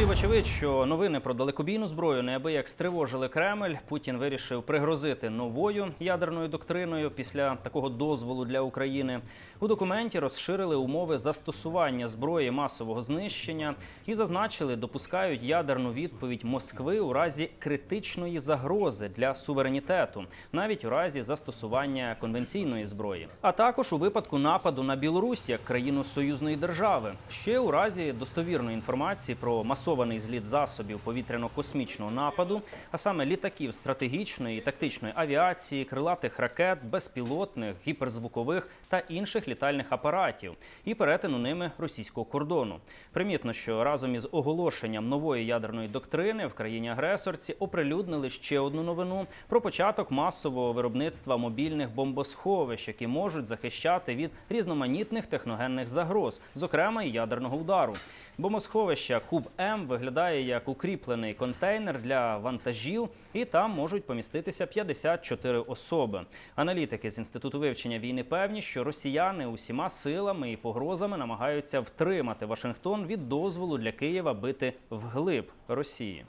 І вочевидь, що новини про далекобійну зброю неабияк стривожили Кремль. Путін вирішив пригрозити новою ядерною доктриною після такого дозволу для України. У документі розширили умови застосування зброї масового знищення і зазначили, допускають ядерну відповідь Москви у разі критичної загрози для суверенітету, навіть у разі застосування конвенційної зброї, а також у випадку нападу на Білорусь як країну союзної держави, ще у разі достовірної інформації про масований зліт засобів повітряно-космічного нападу, а саме літаків стратегічної і тактичної авіації, крилатих ракет, безпілотних, гіперзвукових та інших літальних апаратів і перетину ними російського кордону. Примітно, що разом із оголошенням нової ядерної доктрини в країні агресорці оприлюднили ще одну новину про початок масового виробництва мобільних бомбосховищ, які можуть захищати від різноманітних техногенних загроз, зокрема і ядерного удару. Бомбосховище Куб М виглядає як укріплений контейнер для вантажів, і там можуть поміститися 54 особи. Аналітики з інституту вивчення війни певні, що росіяни усіма силами і погрозами намагаються втримати Вашингтон від дозволу для Києва бити вглиб Росії.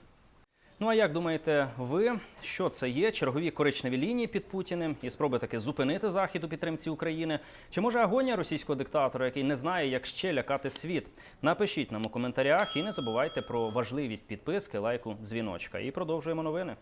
Ну а як думаєте, ви що це є? Чергові коричневі лінії під Путіним і спроби таки зупинити захід у підтримці України? Чи може агонія російського диктатора, який не знає, як ще лякати світ? Напишіть нам у коментарях і не забувайте про важливість підписки, лайку, дзвіночка. І продовжуємо новини.